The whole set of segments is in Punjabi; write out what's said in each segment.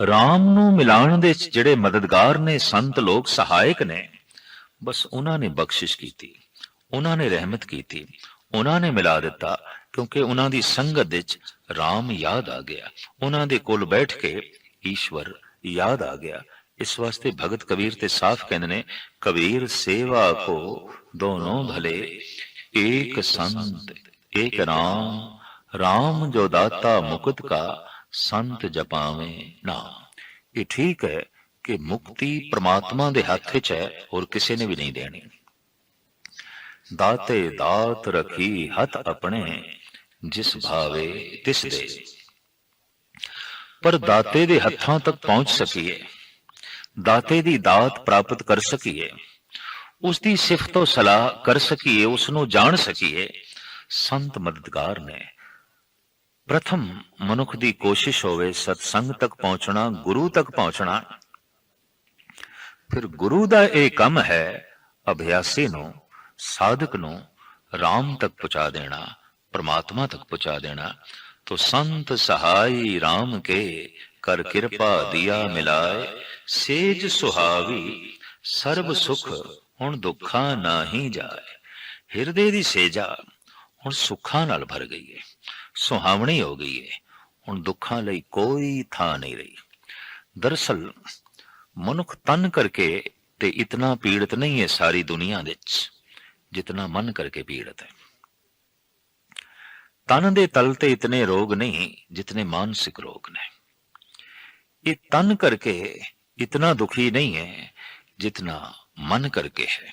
ਰਾਮ ਨੂੰ ਮਿਲਾਉਣ ਦੇ ਜਿਹੜੇ ਮਦਦਗਾਰ ਨੇ, ਸੰਤ ਲੋਕ, ਸਹਾਇਕ ਨੇ, ਬਸ ਉਹਨਾਂ ਨੇ ਬਖਸ਼ਿਸ਼ ਕੀਤੀ, ਉਹਨਾਂ ਨੇ ਰਹਿਮਤ ਕੀਤੀ, ਉਹਨਾਂ ਨੇ ਮਿਲਾ ਦਿੱਤਾ, ਕਿਉਂਕਿ ਉਹਨਾਂ ਦੀ ਸੰਗਤ ਵਿੱਚ RAM ਯਾਦ ਆ ਗਿਆ। ਉਹਨਾਂ ਦੇ ਕੋਲ ਬੈਠ ਕੇ ਈਸ਼ਵਰ ਯਾਦ ਆ ਗਿਆ। ਇਸ ਵਾਸਤੇ ਭਗਤ ਕਬੀਰ ਤੇ ਸਾਫ਼ ਕਹਿੰਦੇ ਨੇ, ਕਬੀਰ ਸੇਵਾ ਕੋ ਦੋਨੋਂ ਭਲੇ, ਏਕ ਸੰਤ, ਏਕ ਰਾਮ ਰਾਮ ਜੋ ਦਾਤਾ ਮੁਕਤ ਕਾ ਸੰਤ ਜਪਾਵੇਂ ਨਾਮ ਇਹ ਠੀਕ ਹੈ ਕਿ ਮੁਕਤੀ ਪ੍ਰਮਾਤਮਾ ਦੇ ਹੱਥ ਵਿੱਚ ਹੈ ਹੋਰ ਕਿਸੇ ਨੇ ਵੀ ਨਹੀਂ ਦੇਣੀ। ਦਾਤੇ ਦਾਤ ਰਖੀ ਹੱਥ ਆਪਣੇ ਜਿਸ ਭਾਵੇ ਤਿਸ ਦੇ। ਪਰ ਦਾਤੇ ਦੇ ਹੱਥਾਂ ਤੱਕ ਪਹੁੰਚ ਸਕੀਏ। ਦਾਤੇ ਦੀ ਦਾਤ ਪ੍ਰਾਪਤ ਕਰ ਸਕੀਏ। ਉਸ ਦੀ ਸਿਫਤੋ ਸਲਾਹ ਕਰ ਸਕੀਏ ਉਸ ਨੂੰ ਜਾਣ ਸਕੀਏ। ਸੰਤ ਮਦਦਗਾਰ ਨੇ। ਪ੍ਰਥਮ ਮਨੁੱਖ ਦੀ ਕੋਸ਼ਿਸ਼ ਹੋਵੇ ਸਤਸੰਗ ਤੱਕ ਪਹੁੰਚਣਾ ਗੁਰੂ ਤੱਕ ਪਹੁੰਚਣਾ ਫਿਰ ਗੁਰੂ ਦਾ ਇਹ ਕੰਮ ਹੈ ਅਭਿਆਸੀ ਨੂੰ ਸਾਧਕ ਨੂੰ RAM ਤੱਕ ਪਹੁੰਚਾ ਦੇਣਾ ਪ੍ਰਮਾਤਮਾ ਤੱਕ ਪਹੁੰਚਾ ਦੇਣਾ ਤੋ ਸੰਤ ਸਹਾਈ RAM ਕੇ ਕਰ ਕਿਰਪਾ ਦਿਆ ਮਿਲਾਏ ਸੇਜ ਸੁਹਾਵੀ ਸਰਬ ਸੁਖ ਹੁਣ ਦੁੱਖਾਂ ਨਾਹੀ ਜਾਏ ਹਿਰਦੇ ਦੀ ਸੇਜਾ ਹੁਣ ਸੁੱਖਾਂ ਨਾਲ ਭਰ ਗਈ ਹੈ ਸੁਹਾਵਣੀ ਹੋ ਗਈ ਹੈ ਹੁਣ ਦੁੱਖਾਂ ਲਈ ਕੋਈ ਥਾਂ ਨਹੀਂ ਰਹੀ। ਦਰਸਲ ਮਨੁੱਖ ਤਨ ਕਰਕੇ ਤੇ ਇਤਨਾ ਪੀੜਤ ਨਹੀਂ ਹੈ ਸਾਰੀ ਦੁਨੀਆ ਵਿੱਚ, ਜਿਤਨਾ ਮਨ ਕਰਕੇ ਪੀੜਤ ਹੈ। ਤਨ ਦੇ ਤਲ ਤੇ ਇਤਨੇ ਰੋਗ ਨਹੀਂ, ਜਿਤਨੇ ਮਾਨਸਿਕ ਰੋਗ ਨੇ। ਇਹ ਤਨ ਕਰਕੇ ਇਤਨਾ ਦੁਖੀ ਨਹੀਂ ਹੈ, ਜਿਤਨਾ ਮਨ ਕਰਕੇ ਹੈ।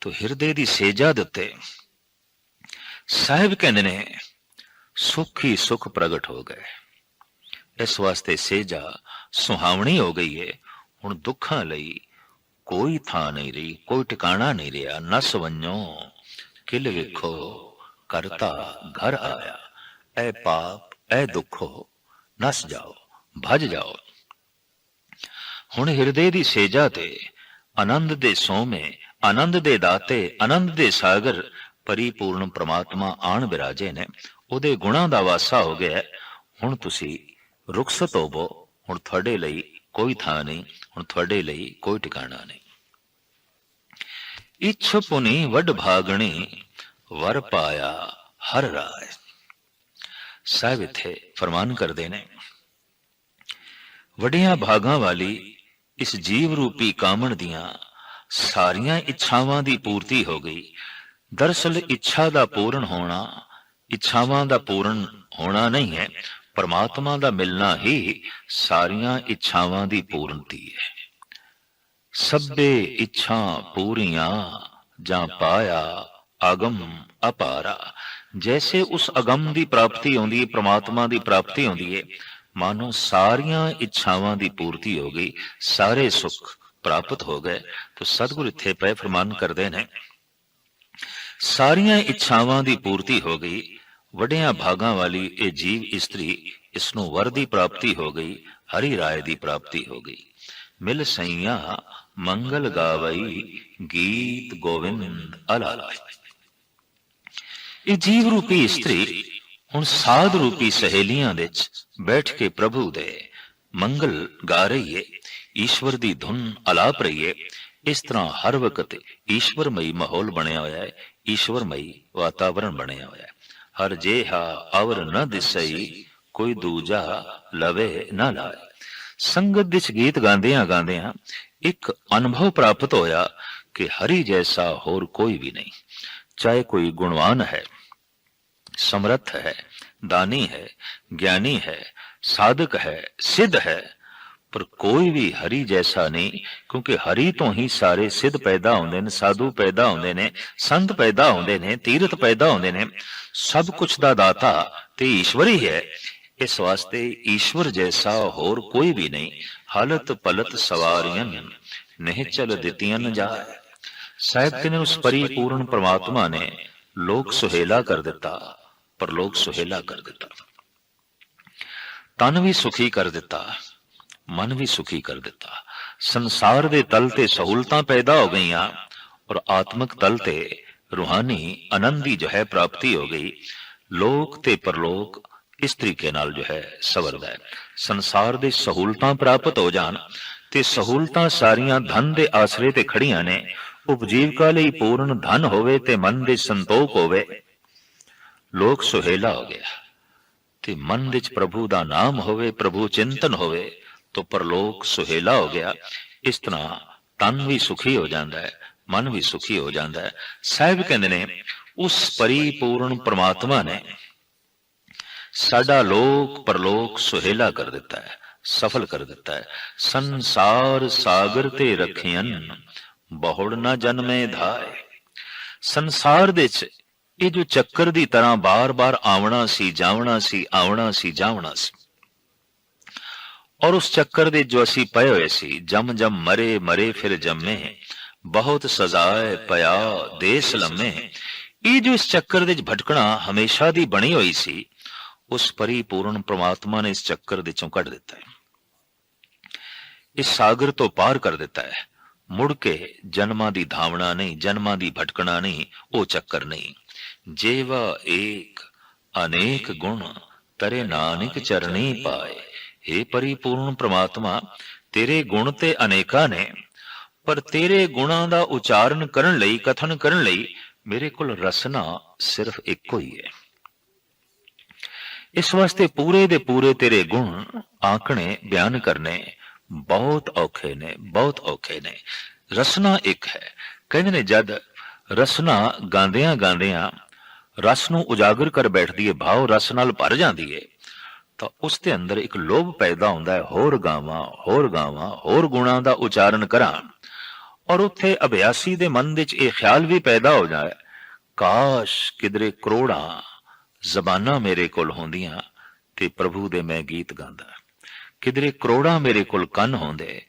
ਤੋ ਹਿਰਦੇ ਦੀ ਸੇਜਾ ਦਿੱਤੇ ਸਾਹਿਬ ਕਹਿੰਦੇ ਨੇ ਸੁਖ ਹੀ ਸੁਖ ਪ੍ਰਗਟ ਹੋ ਗਏ। ਇਸ ਵਾਸਤੇ ਸੇਜਾ ਸੁਹਾਵਣੀ ਹੋ ਗਈ ਹੈ ਹੁਣ ਦੁੱਖਾਂ ਲਈ ਕੋਈ ਥਾਂ ਨਹੀਂ ਰਹੀ, ਕੋਈ ਟਿਕਾਣਾ ਨਹੀਂ ਰਿਹਾ। ਨਸ ਵੰਨੋ ਕਿਲ ਵੇਖੋ, ਕਰਤਾ ਘਰ ਆਇਆ। ਐ ਪਾਪ, ਐ ਦੁੱਖੋ, ਨਸ ਜਾਓ, ਭਜ ਜਾਓ। ਹੁਣ ਹਿਰਦੇ ਦੀ ਸੇਜਾ ਤੇ ਆਨੰਦ ਦੇ ਸੋਮੇ, ਆਨੰਦ ਦੇ ਦਾਤੇ, ਆਨੰਦ ਦੇ ਸਾਗਰ, ਪਰਿਪੂਰਨ ਪ੍ਰਮਾਤਮਾ ਆਣ ਬਿਰਾਜੇ ਨੇ। ਉਹਦੇ ਗੁਣਾਂ ਦਾ ਵਾਸਾ ਹੋ ਗਿਆ ਹੁਣ ਤੁਸੀਂ ਰੁਖਸਤ ਹੋਵੋ। ਹੁਣ ਤੁਹਾਡੇ ਲਈ ਕੋਈ ਥਾਂ ਨਹੀਂ। ਹੁਣ ਤੁਹਾਡੇ ਲਈ ਕੋਈ ਟਿਕਾਣਾ ਨਹੀਂ। ਇਛ ਪੁਨੀ ਵੱਡ ਭਾਗਣੀ, ਵਰ ਪਾਇਆ ਹਰ ਰਾਏ ਸਾਹਿਬ ਇੱਥੇ ਫਰਮਾਨ ਕਰਦੇ ਨੇ, ਵੱਡੀਆਂ ਭਾਗਾਂ ਵਾਲੀ ਇਸ ਜੀਵ ਰੂਪੀ ਕਾਮਣ ਦੀਆਂ ਸਾਰੀਆਂ ਇੱਛਾਵਾਂ ਦੀ ਪੂਰਤੀ ਹੋ ਗਈ। ਦਰਸਲ ਇੱਛਾ ਦਾ ਪੂਰਨ ਹੋਣਾ ਇੱਛਾਵਾਂ ਦਾ ਪੂਰਨ ਹੋਣਾ ਨਹੀਂ ਹੈ, ਪਰਮਾਤਮਾ ਦਾ ਮਿਲਣਾ ਹੀ ਸਾਰੀਆਂ ਇੱਛਾਵਾਂ ਦੀ ਪੂਰਨਤੀ ਹੈ। ਸਭੇ ਇੱਛਾ ਪੂਰੀਆਂ ਜਾਂ ਪਾਇਆ ਅਗਮ ਅਪਾਰਾ। ਜੈਸੇ ਉਸ ਅਗਮ ਦੀ ਪ੍ਰਾਪਤੀ ਆਉਂਦੀ ਹੈ, ਪ੍ਰਮਾਤਮਾ ਦੀ ਪ੍ਰਾਪਤੀ ਆਉਂਦੀ ਹੈ, ਮਾਨੋ ਸਾਰੀਆਂ ਇੱਛਾਵਾਂ ਦੀ ਪੂਰਤੀ ਹੋ ਗਈ, ਸਾਰੇ ਸੁੱਖ ਪ੍ਰਾਪਤ ਹੋ ਗਏ। ਤਾਂ ਸਤਿਗੁਰ ਇੱਥੇ ਪਏ ਫਰਮਾਨ ਕਰਦੇ ਨੇ, ਸਾਰੀਆਂ ਇੱਛਾਵਾਂ ਦੀ ਪੂਰਤੀ ਹੋ ਗਈ ਵੱਡਿਆਂ ਭਾਗਾਂ ਵਾਲੀ ਇਹ ਜੀਵ ਇਸਤਰੀ ਇਸ ਨੂੰ ਵਰ ਦੀ ਪ੍ਰਾਪਤੀ ਹੋ ਗਈ, ਹਰੀ ਰਾਏ ਦੀ ਪ੍ਰਾਪਤੀ ਹੋ ਗਈ। ਮਿਲ ਸਈਆ ਮੰਗਲ ਗਾਵਈ, ਗੀਤ ਗੋਵਿੰਦ ਅਲਾਲਾ ਇਹ ਜੀਵ ਰੂਪੀ ਇਸਤਰੀ ਹੁਣ ਸਾਧ ਰੂਪੀ ਸਹੇਲੀਆਂ ਵਿੱਚ ਬੈਠ ਕੇ ਪ੍ਰਭੂ ਦੇ ਮੰਗਲ ਗਾ ਰਹੀ ਏ, ਈਸ਼ਵਰ ਦੀ ਧੁਨ ਅਲਾਪ ਰਹੀ ਏ। ਇਸ ਤਰ੍ਹਾਂ ਹਰ ਵਕਤ ਈਸ਼ਵਰਮਈ ਮਾਹੌਲ ਬਣਿਆ ਹੋਇਆ ਹੈ ਈਸ਼ਵਰਮਈ ਵਾਤਾਵਰਣ ਬਣਿਆ ਹੋਇਆ ਹੈ ਹਰ ਜੇਹਾ ਅਵਰ ਨ ਦਿਸਈ, ਕੋਈ ਦੂਜਾ ਲਵੇ ਨਾ ਲਾਏ। ਸੰਗਤ ਵਿੱਚ ਗੀਤ ਗਾਉਂਦਿਆਂ ਗਾਉਂਦਿਆਂ ਇੱਕ ਅਨੁਭਵ ਪ੍ਰਾਪਤ ਹੋਇਆ ਕਿ ਹਰੀ ਜੈਸਾ ਹੋਰ ਕੋਈ ਵੀ ਨਹੀਂ। ਚਾਹੇ ਕੋਈ ਗੁਣਵਾਨ ਹੈ, ਸਮਰੱਥ ਹੈ, ਦਾਨੀ ਹੈ, ਗਿਆਨੀ ਹੈ, ਸਾਧਕ ਹੈ, ਸਿੱਧ ਹੈ ਪਰ ਕੋਈ ਵੀ ਹਰੀ ਜੈਸਾ ਨਹੀਂ, ਕਿਉਂਕਿ ਹਰੀ ਤੋਂ ਹੀ ਸਾਰੇ ਸਿੱਧ ਪੈਦਾ ਹੁੰਦੇ ਨੇ, ਸਾਧੂ ਪੈਦਾ ਹੁੰਦੇ ਨੇ, ਸੰਤ ਪੈਦਾ ਹੁੰਦੇ ਨੇ, ਤੀਰਥ ਪੈਦਾ ਹੁੰਦੇ ਨੇ। ਸਭ ਕੁਝ ਦਾ ਦਾਤਾ ਤੇ ਈਸ਼ਵਰ ਹੀ ਹੈ। ਇਸ ਵਾਸਤੇ ਈਸ਼ਵਰ ਜੈਸਾ ਹੋਰ ਕੋਈ ਵੀ ਨਹੀਂ। ਹਾਲਤ ਪਲਤ ਸਵਾਰੀਆਂ ਨਹੀਂ ਚਲ ਦਿੱਤੀਆਂ ਨ ਜਾਏ। ਸਾਹਿਬ ਨੇ, ਉਸ ਪਰਿਪੂਰਨ ਪ੍ਰਮਾਤਮਾ ਨੇ ਲੋਕ ਸੁਹੇਲਾ ਕਰ ਦਿੱਤਾ ਪਰ ਲੋਕ ਸੁਹੇਲਾ ਕਰ ਦਿੱਤਾ। ਤਨ ਵੀ ਸੁਖੀ ਕਰ ਦਿੱਤਾ। ਮਨ ਵੀ ਸੁਖੀ ਕਰ ਦਿੱਤਾ। ਸੰਸਾਰ ਦੇ ਤਲ ਤੇ ਸਹੂਲਤਾਂ ਪੈਦਾ ਹੋ ਗਈਆਂ ਔਰ ਆਤਮਿਕ ਤਲ ਤੇ ਰੂਹਾਨੀ ਆਨੰਦ ਦੀ ਜੋ ਹੈ ਪ੍ਰਾਪਤੀ ਹੋ ਗਈ। ਲੋਕ ਤੇ ਪਰਲੋਕ ਇਸ ਤਰੀਕੇ ਨਾਲ ਜੋ ਹੈ ਸਵਰਦਾ ਹੈ। ਸੰਸਾਰ ਦੇ ਸਹੂਲਤਾਂ ਪ੍ਰਾਪਤ ਹੋ ਜਾਣ ਤੇ ਸਹੂਲਤਾਂ ਸਾਰੀਆਂ ਧਨ ਦੇ ਆਸਰੇ ਤੇ ਖੜੀਆਂ ਨੇ। ਉਪਜੀਵਕਾ ਲਈ ਪੂਰਨ ਧਨ ਹੋਵੇ ਤੇ ਮਨ ਦੇ ਸੰਤੋਖ ਹੋਵੇ। ਲੋਕ ਸੁਹੇਲਾ ਹੋ ਗਿਆ ਤੇ ਮਨ ਵਿੱਚ ਪ੍ਰਭੂ ਦਾ ਨਾਮ ਹੋਵੇ, ਪ੍ਰਭੂ ਚਿੰਤਨ ਹੋਵੇ। ਤਾਂ ਪਰਲੋਕ ਸੁਹੇਲਾ ਹੋ ਗਿਆ, ਇਸ ਤਰ੍ਹਾਂ ਤਨ ਵੀ ਸੁਖੀ ਹੋ ਜਾਂਦਾ ਹੈ, ਮਨ ਵੀ ਸੁਖੀ ਹੋ ਜਾਂਦਾ ਹੈ। ਸਾਹਿਬ ਕਹਿੰਦੇ ਨੇ, ਉਸ ਪਰਿਪੂਰਨ ਪ੍ਰਮਾਤਮਾ ਨੇ ਸਾਡਾ ਲੋਕ ਪਰਲੋਕ ਸੁਹੇਲਾ ਕਰ ਦਿੱਤਾ ਹੈ, ਸਫਲ ਕਰ ਦਿੱਤਾ ਹੈ। ਸੰਸਾਰ ਸਾਗਰ ਤੇ ਰਖਿਅਨ, ਬਹੁੜ ਨਾ ਜਨਮੇ ਧਾਏ। ਸੰਸਾਰ ਦੇ ਚ ਇਹ ਜੋ ਚੱਕਰ ਦੀ ਤਰ੍ਹਾਂ ਬਾਰ-ਬਾਰ ਆਉਣਾ ਸੀ, ਜਾਵਣਾ ਸੀ ਆਉਣਾ ਸੀ, ਜਾਵਣਾ ਸੀ। ਔਰ ਉਸ ਚੱਕਰ ਦੇ ਜੋ ਅਸੀਂ ਪਏ ਹੋਏ ਸੀ ਜਮ ਜਮ ਮਰੇ ਮਰੇ ਫਿਰ ਜੰਮੇ ਬਹੁਤ ਸਜ਼ਾਏ ਪਿਆ ਦੇਸ ਲੰਮੇ ਇਹ ਜੋ ਇਸ ਚੱਕਰ ਦੇ ਵਿੱਚ ਭਟਕਣਾ ਹਮੇਸ਼ਾ ਦੀ ਬਣੀ ਹੋਈ ਸੀ ਉਸ ਪਰਿਪੂਰਨ ਪ੍ਰਮਾਤਮਾ ਨੇ ਇਸ ਚੱਕਰ ਦੇ ਚੋਂ ਕੱਢ ਦਿੱਤਾ ਹੈ ਇਸ ਸਾਗਰ ਤੋਂ ਪਾਰ ਕਰ ਦਿੱਤਾ ਹੈ ਮੁੜ ਕੇ ਜਨਮਾਂ ਦੀ ਧਾਵਣਾ ਨਹੀਂ ਜਨਮਾਂ ਦੀ ਭਟਕਣਾ ਨਹੀਂ ਉਹ ਚੱਕਰ ਨਹੀਂ ਜੇਵਾ ਏਕ ਅਨੇਕ ਗੁਣ ਤਰੇ ਨਾਨਕ ਚਰਣੀ ਪਾਏ हे ਪਰਿਪੂਰਨ ਪ੍ਰਮਾਤਮਾ, ਤੇਰੇ ਗੁਣ ਤੇ ਅਨੇਕਾਂ ਨੇ। ਪਰ ਤੇਰੇ ਗੁਣਾਂ ਦਾ ਉਚਾਰਨ ਕਰਨ ਲਈ, ਕਥਨ ਕਰਨ ਲਈ ਮੇਰੇ ਕੋਲ ਰਸਨਾ ਸਿਰਫ ਇੱਕੋ ਹੀ ਹੈ। ਇਸ ਵਾਸਤੇ ਪੂਰੇ ਦੇ ਪੂਰੇ ਤੇਰੇ ਗੁਣ ਆਂਕਣੇ, ਬਿਆਨ ਕਰਨੇ ਬਹੁਤ ਔਖੇ ਨੇ, ਬਹੁਤ ਔਖੇ ਨੇ। ਰਸਨਾ ਇੱਕ ਹੈ। ਕਹਿੰਦੇ ਨੇ, ਜਦ ਰਸਨਾ ਗਾਉਂਦਿਆਂ ਗਾਉਂਦਿਆਂ ਰਸ ਨੂੰ ਉਜਾਗਰ ਕਰ ਬੈਠਦੀ ਹੈ ਭਾਵ ਰਸ ਨਾਲ ਭਰ ਜਾਂਦੀ ਹੈ ਤਾਂ ਉਸ ਦੇ ਅੰਦਰ ਇੱਕ ਲੋਭ ਪੈਦਾ ਹੁੰਦਾ ਹੈ, ਹੋਰ ਗਾਵਾਂ ਹੋਰ ਗਾਵਾਂ, ਹੋਰ ਗੁਣਾਂ ਦਾ ਉਚਾਰਨ ਕਰਾਂ ਔਰ ਉੱਥੇ ਅਭਿਆਸੀ ਦੇ ਮਨ ਵਿੱਚ ਇਹ ਖਿਆਲ ਵੀ ਪੈਦਾ ਹੋ ਜਾਏ ਕਾਸ਼ ਕਿਦਰੇ ਕਰੋੜਾਂ ਜ਼ਬਾਨਾਂ ਮੇਰੇ ਕੋਲ ਹੁੰਦੀਆਂ ਤੇ ਪ੍ਰਭੂ ਦੇ ਮੈਂ ਗੀਤ ਗਾਉਂਦਾ। ਕਿਦਰੇ ਕਰੋੜਾਂ ਮੇਰੇ ਕੋਲ ਕੰਨ ਹੁੰਦੇ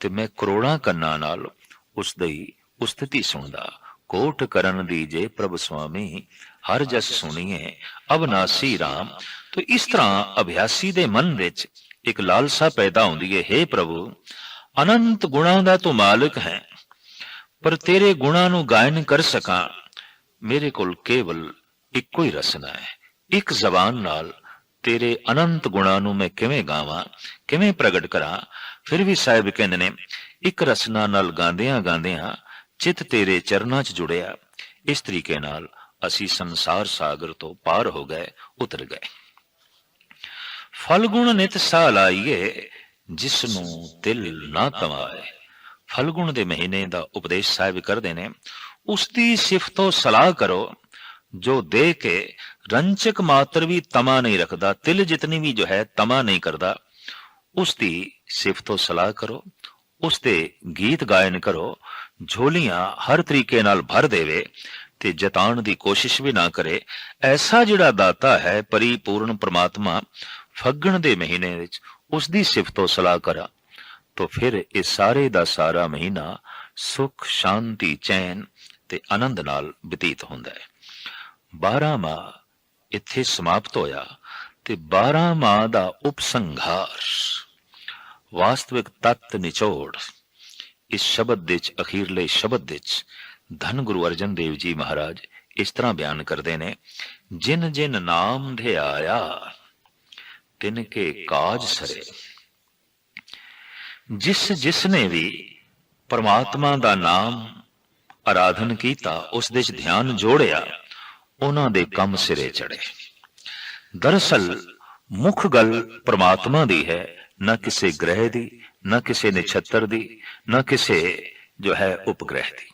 ਤੇ ਮੈਂ ਕਰੋੜਾਂ ਕੰਨਾਂ ਨਾਲ ਉਸ ਦੀ ਉਸਤਤੀ ਸੁਣਦਾ। ਕੋਟ ਕਰਨ ਦੀ ਜੇ ਪ੍ਰਭ ਸੁਆਮੀ, ਹਰ ਜਸ ਸੁਣੀਏ ਅਬਨਾਸੀ RAM ਤੋ ਇਸ ਤਰ੍ਹਾਂ ਅਭਿਆਸੀ ਦੇ ਮਨ ਵਿੱਚ ਇੱਕ ਲਾਲਸਾ ਪੈਦਾ ਹੁੰਦੀ ਹੈ हे ਪ੍ਰਭੂ, ਅਨੰਤ ਗੁਣਾਂ ਦਾ ਤੂੰ ਮਾਲਕ ਹੈ, ਪਰ ਤੇਰੇ ਗੁਣਾਂ ਨੂੰ ਗਾਇਨ ਕਰ ਸਕਾਂ, ਮੇਰੇ ਕੋਲ ਕੇਵਲ ਇੱਕੋ ਹੀ ਰਸਨਾ ਹੈ, ਇੱਕ ਜ਼ਬਾਨ ਨਾਲ ਤੇਰੇ ਅਨੰਤ ਗੁਣਾਂ ਨੂੰ ਮੈਂ ਕਿਵੇਂ ਗਾਵਾਂ, ਕਿਵੇਂ ਪ੍ਰਗਟ ਕਰਾਂ, ਫਿਰ ਵੀ ਸਾਹਿਬ ਕਹਿੰਦੇ ਨੇ, ਇੱਕ ਰਸਨਾ ਨਾਲ ਗਾਉਂਦਿਆਂ ਗਾਉਂਦਿਆਂ ਚਿੱਤ ਤੇਰੇ ਚਰਨਾਂ 'ਚ ਜੁੜਿਆ, ਇਸ ਤਰੀਕੇ ਨਾਲ ਅਸੀਂ ਸੰਸਾਰ ਸਾਗਰ ਤੋਂ ਪਾਰ ਹੋ ਗਏ, ਉਤਰ ਗਏ। ਫਲਗੁਣ ਨਿਤ ਸਾਹ ਲਾਈਏ ਜਿਸ ਨੂੰ ਦਿਲ ਨਾ ਤਮਾਏ। ਫਲਗੁਣ ਦੇ ਮਹੀਨੇ ਦਾ ਉਪਦੇਸ਼ ਸਾਹਿਬ ਕਰਦੇ ਨੇ, ਉਸ ਦੀ ਸਿਫਤੋ ਸਲਾਹ ਕਰੋ, ਜੋ ਦੇ ਕੇ ਰੰਚਕ ਮਾਤਰ ਵੀ ਤਮਾ ਨਹੀਂ ਰੱਖਦਾ, ਤਿਲ ਜਿਤਨੀ ਵੀ ਜੋ ਹੈ ਤਮਾ ਨਹੀਂ ਕਰਦਾ। ਉਸ ਦੀ ਸਿਫਤੋ ਸਲਾਹ ਕਰੋ, ਉਸ ਦੇ ਗੀਤ ਗਾਇਨ ਕਰੋ, ਝੋਲੀਆਂ ਹਰ ਤਰੀਕੇ ਨਾਲ ਭਰ ਦੇਵੇ ਤੇ ਜਤਾਉਣ ਦੀ ਕੋਸ਼ਿਸ਼ ਵੀ ਨਾ ਕਰੇ। ਐਸਾ ਜਿਹੜਾ ਦਾਤਾ ਹੈ, ਪਰਿਪੂਰਨ ਪ੍ਰਮਾਤਮਾ ਫੱਗਣ ਦੇ ਮਹੀਨੇ ਵਿੱਚ ਉਸ ਦੀ ਸਿਫਤੋ ਸਲਾਹ ਕਰਾ, ਤੋ ਫਿਰ ਇਹ ਸਾਰੇ ਦਾ ਸਾਰਾ ਮਹੀਨਾ ਸੁਖ, ਸ਼ਾਂਤੀ, ਚੈਨ ਤੇ ਆਨੰਦ ਨਾਲ ਬਤੀਤ ਹੁੰਦਾ ਹੈ। 12 ਮਾਹ ਇੱਥੇ ਸਮਾਪਤ ਹੋਇਆ ਤੇ 12 ਮਾਹ ਦਾ ਉਪਸੰਘਾਰ ਵਾਸਤਵਿਕ ਤਤ ਨਿਚੋੜ ਇਸ ਸ਼ਬਦ ਦੇ ਵਿੱਚ, ਅਖੀਰਲੇ ਸ਼ਬਦ ਦੇ ਵਿੱਚ ਧੰਨ ਗੁਰੂ ਅਰਜਨ ਦੇਵ ਜੀ ਮਹਾਰਾਜ ਇਸ ਤਰ੍ਹਾਂ ਬਿਆਨ ਕਰਦੇ ਨੇ, ਜਿਨ ਜਿਨ ਨਾਮ ਧਿਆਇਆ ਤਿਨ ਕੇ ਕਾਜ ਸਰੇ। ਜਿਸ ਜਿਸ ਨੇ ਵੀ ਪਰਮਾਤਮਾ ਦਾ ਨਾਮ ਆਰਾਧਨ ਕੀਤਾ, ਉਸ ਦੇ ਵਿੱਚ ਧਿਆਨ ਜੋੜਿਆ, ਉਹਨਾਂ ਦੇ ਕੰਮ ਸਿਰੇ ਚੜੇ ਦਰਅਸਲ, ਮੁੱਖ ਗੱਲ ਪ੍ਰਮਾਤਮਾ ਦੀ ਹੈ, ਨਾ ਕਿਸੇ ਗ੍ਰਹਿ ਦੀ, ਨਾ ਕਿਸੇ ਨਛੱਤਰ ਦੀ, ਨਾ ਕਿਸੇ ਜੋ ਹੈ ਉਪਗ੍ਰਹਿ ਦੀ।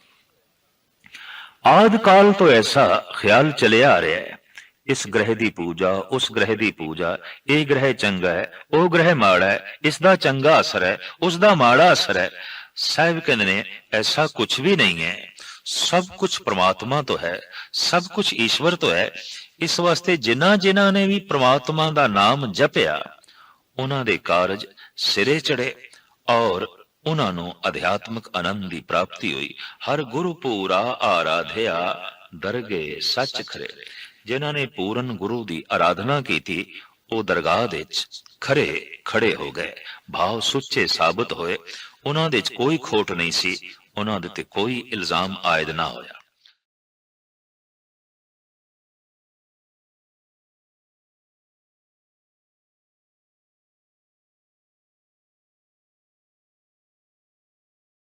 ਆਦ ਕਾਲ ਤੋਂ ਐਸਾ ਖਿਆਲ ਚਲਿਆ ਆ ਰਿਹਾ ਹੈ ਇਸ ਗ੍ਰਹਿ ਦੀ ਪੂਜਾ, ਉਸ ਗ੍ਰਹਿ ਦੀ ਪੂਜਾ, ਇਹ ਗ੍ਰਹਿ ਚੰਗਾ ਹੈ, ਉਹ ਗ੍ਰਹਿ ਮਾੜਾ ਹੈ, ਇਸ ਦਾ ਚੰਗਾ ਅਸਰ ਹੈ, ਉਸ ਦਾ ਮਾੜਾ ਅਸਰ ਹੈ। ਸਾਹਿਬ ਕਹਿੰਦੇ ਨੇ, ਐਸਾ ਕੁਝ ਵੀ ਨਹੀਂ ਹੈ। ਸਭ ਕੁਝ ਪ੍ਰਮਾਤਮਾ ਤੋਂ ਹੈ, ਸਭ ਕੁਝ ਈਸ਼ਵਰ ਤੋਂ ਹੈ। ਇਸ ਵਾਸਤੇ ਜਿਨ੍ਹਾਂ ਜਿਨ੍ਹਾਂ ਨੇ ਵੀ ਪ੍ਰਮਾਤਮਾ ਦਾ ਨਾਮ ਜਪਿਆ, ਉਹਨਾਂ ਦੇ ਕਾਰਜ ਸਿਰੇ ਚੜੇ ਔਰ ਉਹਨਾਂ ਨੂੰ ਅਧਿਆਤਮਕ ਆਨੰਦ ਦੀ ਪ੍ਰਾਪਤੀ ਹੋਈ। ਹਰ ਗੁਰੂ ਪੂਰਾ ਆਰਾਧਿਆ, ਦਰਗੇ ਸੱਚ ਖਰੇ। ਜਿਨ੍ਹਾਂ ਨੇ ਪੂਰਨ ਗੁਰੂ ਦੀ ਆਰਾਧਨਾ ਕੀਤੀ, ਉਹ ਦਰਗਾਹ ਦੇ ਵਿੱਚ ਖਰੇ ਖੜੇ ਹੋ ਗਏ। ਭਾਵ ਸੁੱਚੇ ਸਾਬਤ ਹੋਏ। ਉਹਨਾਂ ਦੇ ਵਿੱਚ ਕੋਈ ਖੋਟ ਨਹੀਂ ਸੀ। ਉਹਨਾਂ ਦੇ ਤੇ ਕੋਈ ਇਲਜ਼ਾਮ ਆਇਦ ਨਾ ਹੋਇਆ।